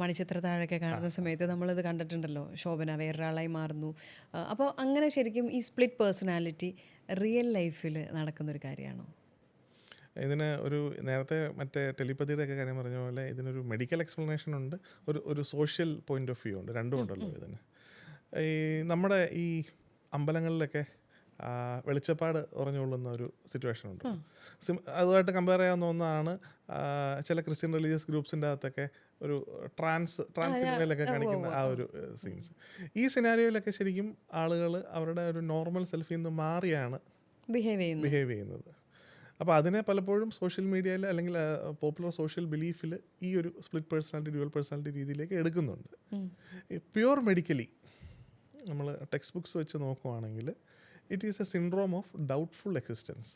മണിച്ചിത്ര താഴൊക്കെ കാണുന്ന സമയത്ത് നമ്മളിത് കണ്ടിട്ടുണ്ടല്ലോ. ശോഭന വേറൊരാളായി മാറുന്നു. അപ്പോൾ അങ്ങനെ ശരിക്കും ഈ സ്പ്ലിറ്റ് പേഴ്സണാലിറ്റി റിയൽ ലൈഫിൽ നടക്കുന്നൊരു കാര്യമാണോ? ഇതിന് ഒരു നേരത്തെ മറ്റേ ടെലിപ്പതിയുടെ ഒക്കെ കാര്യം പറഞ്ഞ പോലെ ഇതിനൊരു മെഡിക്കൽ എക്സ്പ്ലനേഷൻ ഉണ്ട്. ഒരു ഒരു സോഷ്യൽ പോയിന്റ് ഓഫ് വ്യൂ ഉണ്ട്. രണ്ടും ഉണ്ടല്ലോ ഇതിന്. ഈ നമ്മുടെ ഈ അമ്പലങ്ങളിലൊക്കെ വെളിച്ചപ്പാട് ഉറഞ്ഞുകൊള്ളുന്ന ഒരു സിറ്റുവേഷൻ ഉണ്ട്. സിം അതുമായിട്ട് കമ്പയർ ചെയ്യാവുന്ന ഒന്നാണ് ചില ക്രിസ്ത്യൻ റിലീജിയസ് ഗ്രൂപ്പ്സിന്റെ അകത്തൊക്കെ ഒരു ട്രാൻസ് ട്രാൻസ് സിനിമയിലൊക്കെ കാണിക്കുന്ന ആ ഒരു സീൻസ്. ഈ സിനാരിയോയിലൊക്കെ ശരിക്കും ആളുകൾ അവരുടെ ഒരു നോർമൽ സെൽഫിൽ നിന്ന് മാറിയാണ് ബിഹേവ് ചെയ്യുന്നു ബിഹേവ് ചെയ്യുന്നത്. അപ്പോൾ അതിനെ പലപ്പോഴും സോഷ്യൽ മീഡിയയിൽ അല്ലെങ്കിൽ പോപ്പുലർ സോഷ്യൽ ബിലീഫിൽ ഈ ഒരു സ്പ്ലിറ്റ് പേഴ്സണാലിറ്റി ഡ്യുവൽ പേഴ്സണാലിറ്റി രീതിയിലേക്ക് എടുക്കുന്നുണ്ട്. പ്യുവർ മെഡിക്കലി നമ്മൾ ടെക്സ്റ്റ് ബുക്സ് വെച്ച് നോക്കുവാണെങ്കിൽ it is a syndrome of doubtful existence.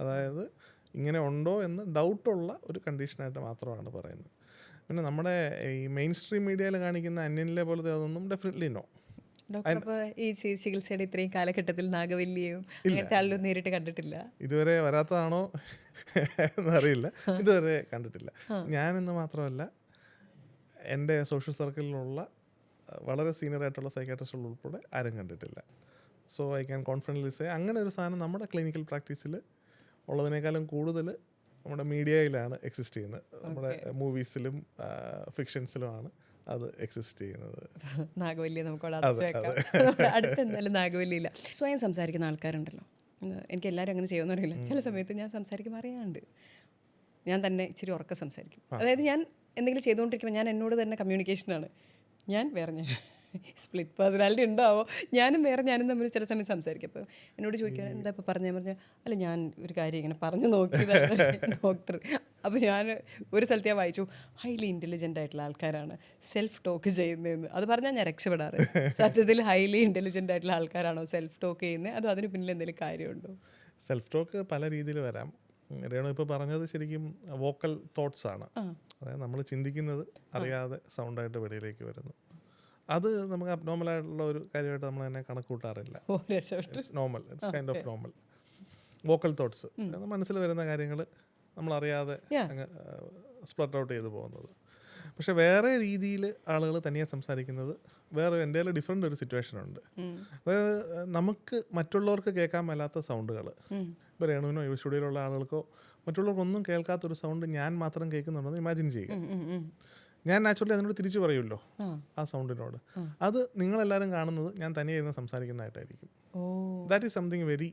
അതായത് ഇങ്ങനെ ഉണ്ടോ എന്ന് ഡൗട്ടുള്ള ഒരു കണ്ടീഷനായിട്ട് മാത്രമാണ് പറയുന്നത്. പിന്നെ നമ്മുടെ ഈ മെയിൻ സ്ട്രീം മീഡിയയിൽ കാണിക്കുന്ന അന്യനിലെ പോലത്തെ അതൊന്നും ഡെഫിനറ്റ്ലി നോ ഡോക്ടർ ഈ ചികിത്സയുടെ ഇത്രയും കാലഘട്ടത്തിൽ നാഗവല്ലിയും അങ്ങനത്തെ ആളിലും നേരിട്ട് കണ്ടിട്ടില്ല? ഇതുവരെ വരാത്തതാണോ എന്നറിയില്ല. ഇതുവരെ കണ്ടിട്ടില്ല. ഞാനെന്ന് മാത്രമല്ല എന്റെ സോഷ്യൽ സർക്കിളിലുള്ള വളരെ സീനിയർ ആയിട്ടുള്ള സൈക്കാട്രിസ്റ്റുകൾ ഉൾപ്പെടെ ആരും കണ്ടിട്ടില്ല. So I can confidently say അങ്ങനെ ഒരു സാധനം നമ്മുടെ ക്ലിനിക്കൽ പ്രാക്ടീസിൽ ഉള്ളതിനേക്കാളും കൂടുതൽ നമ്മുടെ മീഡിയയിലാണ് എക്സിസ്റ്റ് ചെയ്യുന്നത്. നമ്മുടെ മൂവീസിലും ഫിക്ഷൻസിലുമാണ് അത് എക്സിസ്റ്റ് ചെയ്യുന്നത്. നാഗവല്ലി നമുക്ക് അടുത്ത് എന്തായാലും നാഗവല്ലിയില്ല. സ്വയം സംസാരിക്കുന്ന ആൾക്കാരുണ്ടല്ലോ. എനിക്ക് എല്ലാവരും അങ്ങനെ ചെയ്യുമെന്ന് അറിയില്ല. ചില സമയത്ത് ഞാൻ സംസാരിക്കും അറിയാണ്ട്. ഞാൻ തന്നെ ഇച്ചിരി ഉറക്കം സംസാരിക്കും. അതായത് ഞാൻ എന്തെങ്കിലും ചെയ്തുകൊണ്ടിരിക്കുമ്പോൾ ഞാൻ എന്നോട് തന്നെ കമ്മ്യൂണിക്കേഷനാണ് ഞാൻ വേറെ ഞാൻ സ്പ്ലിറ്റ് പേഴ്സണാലിറ്റി ഉണ്ടാവോ? ഞാനും വേറെ ഞാനും തമ്മിൽ ചില സമയം സംസാരിക്കും. അപ്പോൾ എന്നോട് ചോദിക്കാൻ എന്താ ഇപ്പോൾ പറഞ്ഞാൽ പറഞ്ഞാൽ അല്ല ഞാൻ ഒരു കാര്യം ഇങ്ങനെ പറഞ്ഞു നോക്കിയതാണ് ഡോക്ടർ അപ്പോൾ ഞാൻ ഒരു സ്ഥലത്ത് ഞാൻ വായിച്ചു ഹൈലി ഇന്റലിജന്റ് ആയിട്ടുള്ള ആൾക്കാരാണ്. സെൽഫ് ടോക്ക് ചെയ്യുന്നതെന്ന്. അത് പറഞ്ഞാൽ ഞാൻ രക്ഷപ്പെടാറ്. സത്യത്തിൽ ഹൈലി ഇന്റലിജന്റ് ആയിട്ടുള്ള ആൾക്കാരാണോ സെൽഫ് ടോക്ക് ചെയ്യുന്നത് അതോ അതിന് പിന്നിൽ എന്തെങ്കിലും കാര്യമുണ്ടോ? സെൽഫ് ടോക്ക് പല രീതിയിൽ വരാം. രേണു ഇപ്പോൾ പറഞ്ഞത് ശരിക്കും വോക്കൽ തോട്ട്സ് ആണ്. അതായത് നമ്മൾ ചിന്തിക്കുന്നത് അറിയാതെ സൗണ്ടായിട്ട് വെളിയിലേക്ക് വരുന്നു. അത് നമുക്ക് അബ്നോർമൽ ആയിട്ടുള്ള ഒരു കാര്യമായിട്ട് നമ്മൾ തന്നെ കണക്ക് കൂട്ടാറില്ല. Normal it's kind of normal vocal thoughts മനസ്സിൽ വരുന്ന കാര്യങ്ങൾ നമ്മളറിയാതെ അറിയാതെ അങ്ങ് സ്പ്ലട്ട് ഔട്ട് ചെയ്തു പോകുന്നത്. പക്ഷെ വേറെ രീതിയിൽ ആളുകൾ തനിയെ സംസാരിക്കുന്നത് വേറെ എന്റെ ഡിഫറെന്റ് ഒരു സിറ്റുവേഷൻ ഉണ്ട്. അതായത് നമുക്ക് മറ്റുള്ളവർക്ക് കേൾക്കാൻ മേലാത്ത സൗണ്ടുകൾ ഇപ്പോൾ രേണുവിനോ ഈ സ്റ്റുഡിയോയിലുള്ള ആളുകൾക്കോ മറ്റുള്ളവർക്കൊന്നും കേൾക്കാത്തൊരു സൗണ്ട് ഞാൻ മാത്രം കേൾക്കുന്നുണ്ടെന്ന് ഇമാജിൻ ചെയ്യുക. ഞാൻ നാച്ചുറലി അതിനോട് തിരിച്ചു പറയുമല്ലോ ആ. സൗണ്ടിനോട് അത് നിങ്ങളെല്ലാവരും കാണുന്നത് ഞാൻ തനിയെ ഇരുന്ന് സംസാരിക്കുന്നതായിട്ടായിരിക്കും that is something very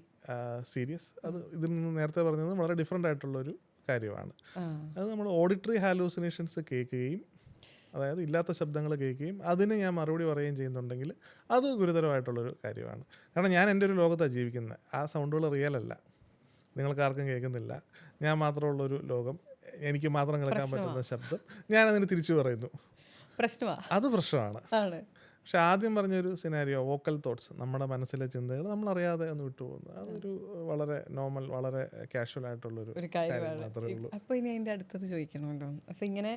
serious അത് ഇതിൽ നിന്ന് നേരത്തെ പറഞ്ഞത് വളരെ ഡിഫറെന്റ് ആയിട്ടുള്ളൊരു കാര്യമാണ്. അത് നമ്മൾ ഓഡിറ്ററി ഹാലൂസിനേഷൻസ് കേൾക്കുകയും അതായത് ഇല്ലാത്ത ശബ്ദങ്ങൾ കേൾക്കുകയും അതിന് ഞാൻ മറുപടി പറയുകയും ചെയ്യുന്നുണ്ടെങ്കിൽ അത് ഗുരുതരമായിട്ടുള്ളൊരു കാര്യമാണ്. കാരണം ഞാൻ എന്റെ ഒരു ലോകത്താണ് ജീവിക്കുന്നത്. ആ സൗണ്ടുകൾ റിയൽ അല്ല. നിങ്ങൾക്ക് ആർക്കും കേൾക്കുന്നില്ല. ഞാൻ മാത്രമുള്ളൊരു ലോകം എനിക്ക് മാത്രം കേൾക്കാൻ പറ്റുന്ന ശബ്ദം. ഞാൻ അതിന് തിരിച്ചു പറയുന്നു. അത് പ്രശ്നമാണ്. പക്ഷെ ആദ്യം പറഞ്ഞൊരു സിനാരിയോ വോക്കൽ തോട്ട്സ് നമ്മുടെ മനസ്സിലെ ചിന്തകൾ നമ്മൾ അറിയാതെ ഒന്ന് വിട്ടുപോകുന്നു അതൊരു വളരെ നോർമൽ വളരെ കാഷ്വൽ ആയിട്ടുള്ളൊരു കാര്യം കാര്യമാണ്. മാത്രമേ ഉള്ളൂ. അപ്പോൾ ഇനി അതിന്റെ അടുത്തത് ചോദിക്കണമല്ലോ. അപ്പോൾ ഇങ്ങനെ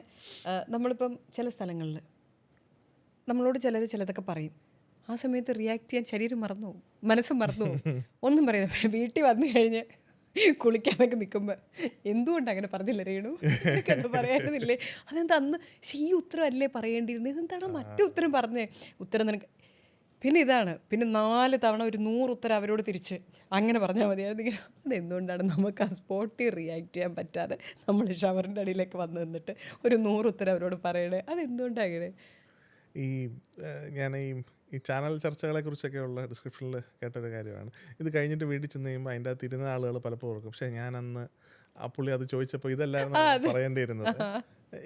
നമ്മളിപ്പം ചില സ്ഥലങ്ങളിൽ നമ്മളോട് ചിലർ ചിലതൊക്കെ പറയും. ആ സമയത്ത് റിയാക്ട് ചെയ്യാൻ ശരീരം മറന്നു പോകും മനസ്സ് മറന്നു പോകും ഒന്നും പറയില്ല. വീട്ടിൽ വന്നു കഴിഞ്ഞ് കുളിക്കാനൊക്കെ നിൽക്കുമ്പോൾ എന്തുകൊണ്ട് അങ്ങനെ പറഞ്ഞില്ല രേണു? പറയാനില്ലേ അതെന്താ അന്ന് ഈ ഉത്തരം അല്ലേ പറയേണ്ടിയിരുന്നത് ഇതെന്താണ് മറ്റേ ഉത്തരം പറഞ്ഞേ? ഉത്തരം നിനക്ക് പിന്നെ ഇതാണ് പിന്നെ നാല് തവണ ഒരു നൂറ് ഉത്തരം അവരോട് തിരിച്ച് അങ്ങനെ പറഞ്ഞാൽ മതിയായിരുന്നു ഇങ്ങനെ അതെന്തുകൊണ്ടാണ് നമുക്ക് ആ സ്പോട്ടിൽ റിയാക്ട് ചെയ്യാൻ പറ്റാതെ നമ്മൾ ഷവറിന്റെ അടിയിലേക്ക് വന്ന് നിന്നിട്ട് ഒരു നൂറ് ഉത്തരം അവരോട് പറയണേ? അതെന്തുകൊണ്ടാണ് അങ്ങനെ ഈ ഞാൻ ഈ ഈ ചാനൽ ചർച്ചകളെ കുറിച്ചൊക്കെയുള്ള ഡിസ്ക്രിപ്ഷനിൽ കേട്ടൊരു കാര്യമാണ്. ഇത് കഴിഞ്ഞിട്ട് വീട്ടിൽ ചെന്ന് കഴിയുമ്പോൾ അതിന്റെ അകത്ത് ഇരുന്ന ആളുകൾ പലപ്പോഴും ഓർക്കും പക്ഷേ ഞാൻ അന്ന് ആ പുള്ളി അത് ചോദിച്ചപ്പോൾ ഇതല്ലായിരുന്നു പറയേണ്ടിയിരുന്നത്.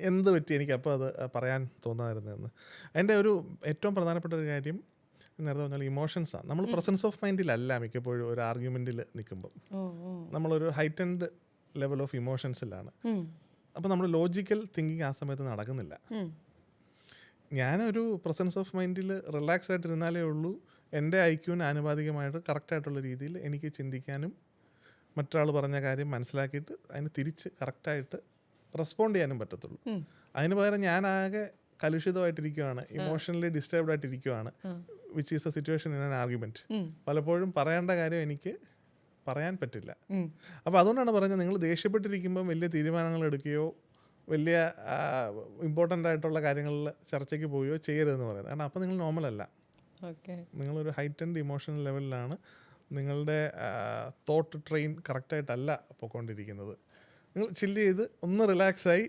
എന്ത് പറ്റി? എനിക്ക് അപ്പോൾ അത് പറയാൻ തോന്നാതിരുന്നതെന്ന്. അതിന്റെ ഒരു ഏറ്റവും പ്രധാനപ്പെട്ട ഒരു കാര്യം നേരത്തെ പറഞ്ഞാൽ ഇമോഷൻസാണ് നമ്മൾ പ്രസൻസ് ഓഫ് മൈൻഡിലല്ല മിക്കപ്പോഴും ഒരു ആർഗ്യുമെന്റിൽ നിൽക്കുമ്പോൾ നമ്മളൊരു ഹൈറ്റൻഡ് ലെവൽ ഓഫ് ഇമോഷൻസിലാണ്. അപ്പോൾ നമ്മുടെ ലോജിക്കൽ തിങ്കിങ് ആ സമയത്ത് നടക്കുന്നില്ല. ഞാനൊരു പ്രസൻസ് ഓഫ് മൈൻഡിൽ റിലാക്സ് ആയിട്ടിരുന്നാലേ ഉള്ളൂ. എന്റെ ഐക്യുവിന് ആനുപാതികമായിട്ട് കറക്റ്റായിട്ടുള്ള രീതിയിൽ എനിക്ക് ചിന്തിക്കാനും മറ്റൊരാൾ പറഞ്ഞ കാര്യം മനസ്സിലാക്കിയിട്ട് അതിന് തിരിച്ച് കറക്റ്റായിട്ട് റെസ്പോണ്ട് ചെയ്യാനും പറ്റത്തുള്ളൂ. അതിന് പകരം ഞാനാകെ കലുഷിതമായിട്ടിരിക്കുകയാണ് emotionally disturbed ആയിട്ടിരിക്കുകയാണ് which is a situation in an argument പലപ്പോഴും പറയേണ്ട കാര്യം എനിക്ക് പറയാൻ പറ്റില്ല. അപ്പോൾ അതുകൊണ്ടാണ് പറഞ്ഞത് നിങ്ങൾ ദേഷ്യപ്പെട്ടിരിക്കുമ്പോൾ വലിയ തീരുമാനങ്ങൾ എടുക്കുകയോ വലിയ ഇമ്പോർട്ടന്റ് ആയിട്ടുള്ള കാര്യങ്ങളിൽ ചർച്ചയ്ക്ക് പോവുകയോ ചെയ്യരുതെന്ന് പറയുന്നത്. കാരണം അപ്പോൾ നിങ്ങൾ നോർമൽ അല്ല. ഓക്കെ. നിങ്ങളൊരു ഹൈറ്റൻഡ് ഇമോഷണൽ ലെവലിലാണ് നിങ്ങളുടെ തോട്ട് ട്രെയിൻ കറക്റ്റായിട്ടല്ല പൊയ്ക്കൊണ്ടിരിക്കുന്നത് നിങ്ങൾ ചില്ല് ചെയ്ത് ഒന്ന് റിലാക്സായി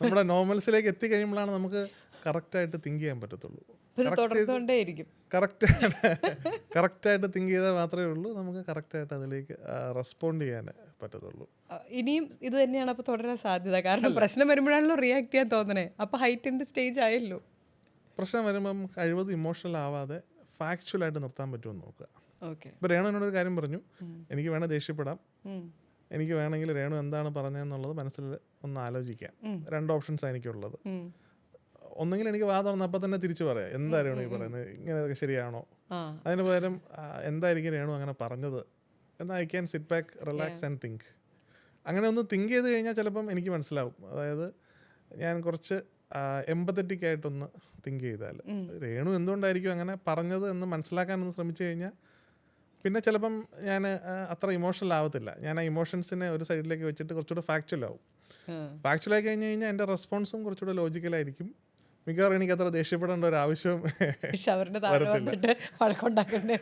നമ്മുടെ നോർമൽസിലേക്ക് എത്തിക്കഴിയുമ്പോഴാണ് നമുക്ക് കറക്റ്റായിട്ട് തിങ്ക് ചെയ്യാൻ പറ്റത്തുള്ളൂ. തുടർന്നുകൊണ്ടേയിരിക്കും. കറക്റ്റായിട്ട് തിങ്ക് ചെയ്താൽ മാത്രമേ ഉള്ളൂ. നമുക്ക് കറക്റ്റായിട്ട് അതിലേക്ക് റെസ്പോണ്ട് ചെയ്യാൻ പറ്റത്തുള്ളൂ. ഇനിയും ഇത് തന്നെയാണ് അപ്പോൾ തുടരാൻ സാധ്യത. കാരണം പ്രശ്നം വരുമ്പോഴാണല്ലോ റിയാക്ട് ചെയ്യാൻ തോന്നണേ. അപ്പോൾ ഹൈറ്റിന്റെ സ്റ്റേജ് ആയല്ലോ. പ്രശ്നം വരുമ്പം കഴിവത് ഇമോഷണൽ ആവാതെ ഫാക്ച്വലായിട്ട് നിർത്താൻ പറ്റുമെന്ന് നോക്കുക. ഓക്കെ രേണു എന്നോട് ഒരു കാര്യം പറഞ്ഞു. എനിക്ക് വേണേൽ ദേഷ്യപ്പെടാം. എനിക്ക് വേണമെങ്കിൽ രേണു എന്താണ് പറഞ്ഞതെന്നുള്ളത് മനസ്സിൽ ഒന്ന് ആലോചിക്കാം. രണ്ട് ഓപ്ഷൻസാണ് എനിക്കുള്ളത്. ഒന്നെങ്കിൽ എനിക്ക് വാദം തുറന്ന് അപ്പം തന്നെ തിരിച്ചു പറയാം. എന്താ രേണു ഈ പറയുന്നത്? ഇങ്ങനെ ശരിയാണോ? അതിന് പകരം എന്തായിരിക്കും രേണു അങ്ങനെ പറഞ്ഞത്? എന്നാൽ I can sit back relax and think. അങ്ങനെ ഒന്ന് തിങ്ക് ചെയ്ത് കഴിഞ്ഞാൽ ചിലപ്പം എനിക്ക് മനസ്സിലാവും. അതായത് ഞാൻ കുറച്ച് എമ്പത്തറ്റിക് ആയിട്ടൊന്ന് തിങ്ക് ചെയ്താൽ. രേണു എന്തുകൊണ്ടായിരിക്കും അങ്ങനെ പറഞ്ഞത് എന്ന് മനസ്സിലാക്കാൻ ഒന്ന് ശ്രമിച്ചു കഴിഞ്ഞാൽ പിന്നെ ചിലപ്പം ഞാൻ അത്ര ഇമോഷണൽ ആവത്തില്ല. ഞാൻ ആ ഇമോഷൻസിനെ ഒരു സൈഡിലേക്ക് വെച്ചിട്ട് കുറച്ചുകൂടെ ഫാക്ച്വൽ ആവും. ഫാക്ച്വൽ ആയി കഴിഞ്ഞ് കഴിഞ്ഞാൽ എന്റെ റെസ്പോൺസും കുറച്ചുകൂടെ ലോജിക്കലായിരിക്കും മിക്കവാറും എനിക്ക് അത്ര ദേഷ്യപ്പെടേണ്ട ഒരു ആവശ്യം ഷവറിന്റെ താഴെ വന്നിട്ട് വഴക്കുണ്ടാക്കണ്ടേ